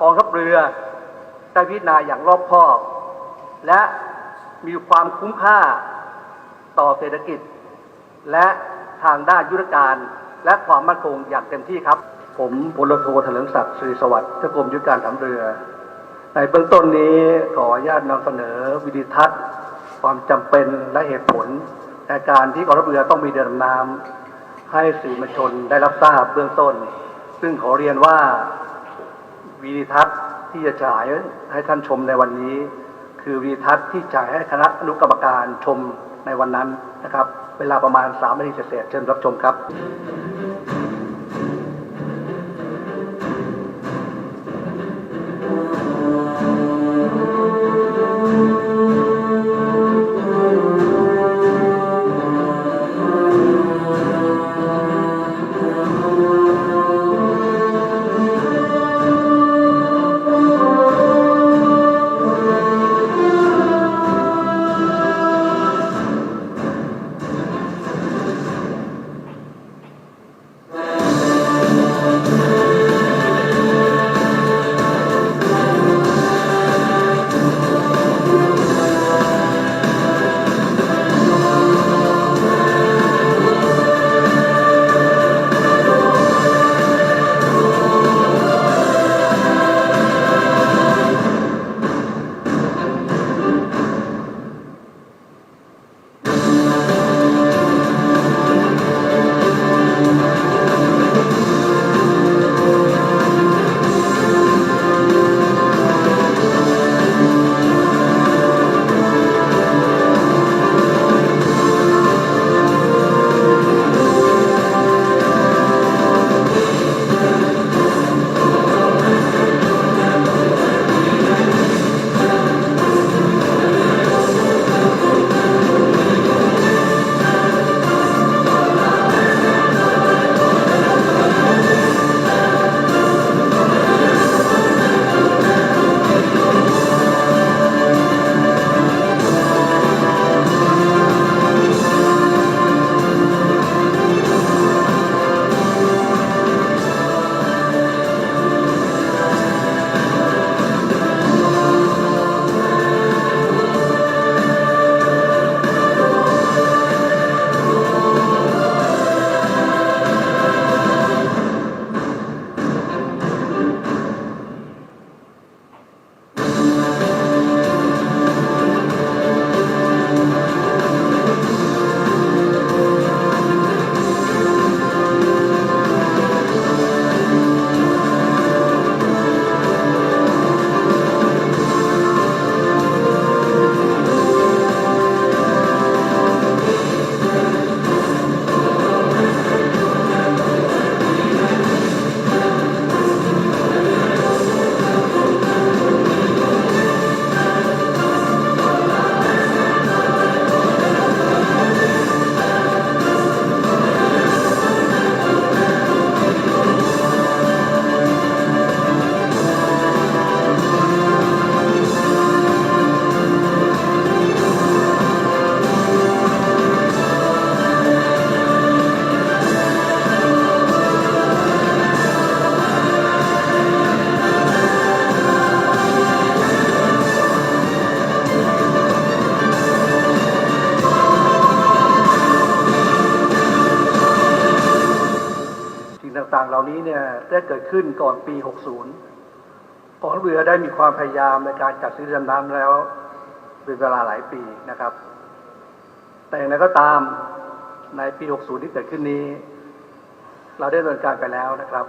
กองทัพเรือได้พิจารณาอย่างรอบคอบ และมีความคุ้มค่าต่อเศรษฐกิจ และทางด้านยุทธการและความมั่นคงอย่างเต็มที่ครับ ผมพลโทเถลิงศักดิ์ศรีสวัสดิ์เจ้ากรมยุทธการทหารเรือ ในเบื้องต้นนี้ขออนุญาตนำเสนอวิดีทัศน์ ความจำเป็นและเหตุผลในการที่กองทัพเรือต้องมีเรือดำน้ำให้สื่อมวลชนได้รับทราบเบื้องต้น ซึ่งขอเรียนว่า วีดิทัศน์ที่จะฉายให้ท่านชมในวันนี้ คือวีดิทัศน์ที่ฉายให้คณะอนุกรรมการชมในวันนั้นนะครับ เวลาประมาณ3นาทีเศษเชิญรับชมครับ เหล่านี้เนี่ยได้เกิดขึ้นก่อนปี 60กองเรือได้มีความพยายามในการจัดซื้อเรือดำน้ำแล้วเป็นเวลาหลายปีนะครับ แต่อย่างไรก็ตามในปี 60 ที่เกิดขึ้นนี้ เราได้ดำเนินการไปแล้วนะครับ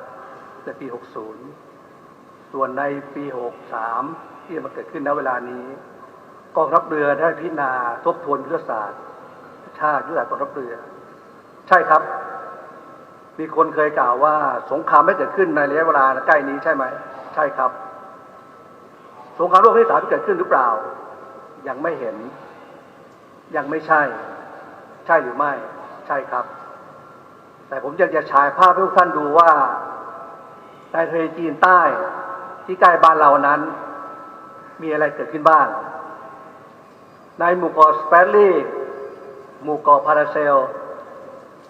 ในปี 60 ส่วนในปี 63 ที่มาเกิดขึ้นณเวลานี้กองทัพเรือได้พิจารณาทบทวนยุทธศาสตร์ ชาติยุทธศาสตร์กองทัพเรือ ใช่ครับ มีคนเคยกล่าวว่าสงครามไม่เกิดขึ้นในระยะเวลาใกล้นี้ใช่ไหม ใช่ครับ สงครามโลกครั้งที่สามเกิดขึ้นหรือเปล่า ยังไม่เห็น ยังไม่ใช่ ใช่หรือไม่ ใช่ครับ แต่ผมอยากจะฉายภาพให้ทุกท่านดูว่าในทะเลจีนใต้ที่ใกล้บ้านเรานั้น มีอะไรเกิดขึ้นบ้าง ในหมู่เกาะสเปรลี่หมู่เกาะพาราเซล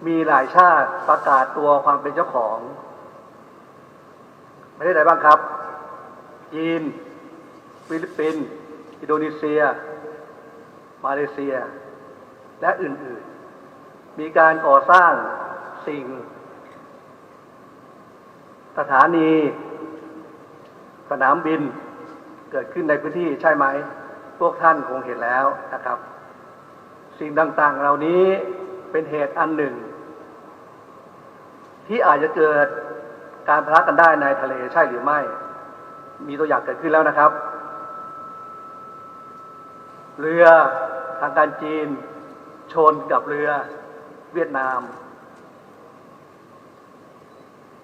มีหลายชาติประกาศตัวความเป็นเจ้าของไม่ได้ไหนบ้างครับ จีน ฟิลิปปินส์อินโดนีเซีย มาเลเซีย และอื่นๆ มีการก่อสร้างสิ่ง สถานี สนามบินเกิดขึ้นในพื้นที่ใช่ไหม พวกท่านคงเห็นแล้วนะครับ สิ่งต่างๆ เหล่านี้เป็นเหตุอันหนึ่ง ที่อาจจะเกิดการพลักกันได้ในทะเลใช่หรือไม่ มีตัวอย่างเกิดขึ้นแล้วนะครับ เรือทางการจีน ชนกับเรือเวียดนาม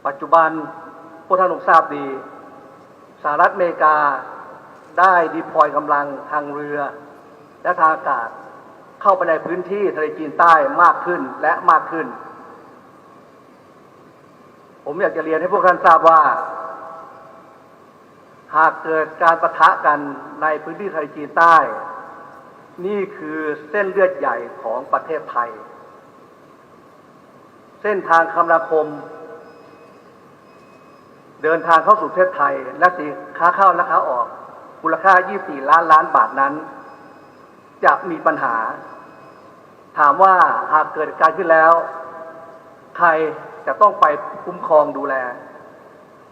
ปัจจุบันพวกท่านคงทราบดีสหรัฐอเมริกาได้ดีพลอยกำลังทางเรือ และทางอากาศเข้าไปในพื้นที่ทะเลจีนใต้มากขึ้นและมากขึ้น ผมอยากจะเรียนให้พวกท่านทราบว่า หากเกิดการประทะกันในพื้นที่ไทะเลจีนใต้ นี่คือเส้นเลือดใหญ่ของประเทศไทย เส้นทางคมนาคม เดินทางเข้าสู่ประเทศไทย และสินค้าเข้าและค้าออกมูลค่า 24 ล้านล้านบาทนั้น จะมีปัญหา ถามว่าหากเกิดการขึ้นแล้ว ใคร จะต้องไปคุ้มครองดูแล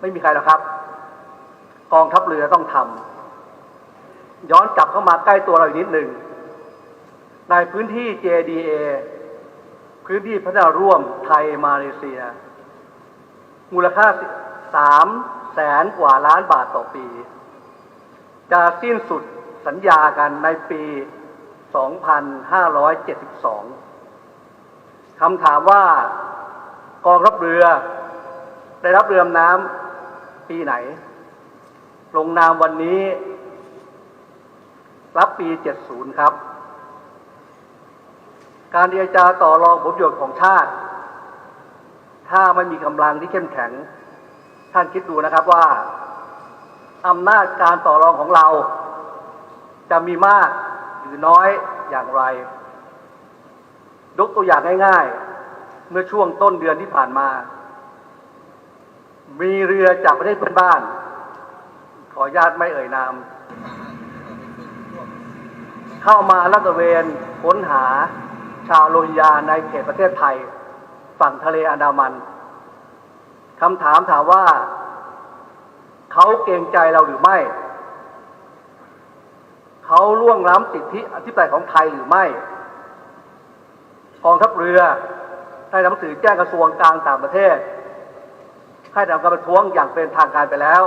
ไม่มีใครหรอกครับ กองทัพเรือต้องทำย้อนกลับเข้ามาใกล้ตัวเราอีกนิดหนึ่ง ในพื้นที่ JDA พื้นที่พัฒนาร่วมไทยมาเลเซีย มูลค่าสามแสนกว่าล้านบาทต่อปี จะสิ้นสุดสัญญากันในปี 2572 คำถามว่า กองทัพเรือ ได้รับเรือดำน้ำปีไหน ลงนามวันนี้ รับปี 70 ครับ การเจรจาต่อรองผลประโยชน์ของชาติ ถ้าไม่มีกำลังที่เข้มแข็ง ท่านคิดดูนะครับว่าอำนาจการต่อรองของเรา จะมีมากหรือน้อยอย่างไรยกตัวอย่างง่ายๆ เมื่อช่วงต้นเดือนที่ผ่านมา มีเรือจากประเทศเพื่อนบ้าน ขออนุญาตไม่เอ่ยนาม เข้ามาลาดตระเวนค้นหาชาวโรฮิงญาในเขตประเทศไทย ฝั่งทะเลอันดามันคำถามถามว่า เขาเกรงใจเราหรือไม่ เขาล่วงล้ำสิทธิอธิปไตยของไทยหรือไม่กองทัพเรือ ได้หนังสือแจ้งกระทรวงการต่างประเทศ ให้ทำการประท้วงอย่างเป็นทางการไปแล้ว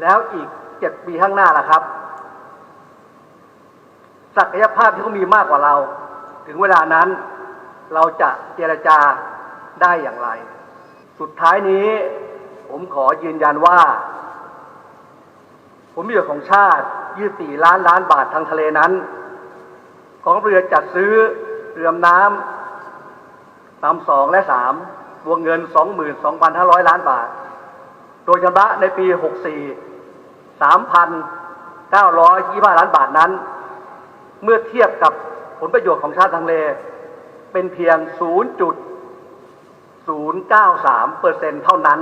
แล้วอีกเจ็ดปีข้างหน้าล่ะครับ ศักยภาพที่เขามีมากกว่าเรา ถึงเวลานั้นเราจะเจรจาได้อย่างไร สุดท้ายนี้ผมขอยืนยันว่า ผมมีประโยชน์ของชาติ 24 ล้านล้านบาททางทะเลนั้น ของเรือจัดซื้อเรือดำน้ำลำสองและสามวมเงิน 22,500 ล้านบาท โดยชำระในปี 64 3,925 ล้านบาทนั้น เมื่อเทียบกับผลประโยชน์ของชาติทางเล เป็นเพียง 0.093เปอร์เซ็นต์เท่านั้น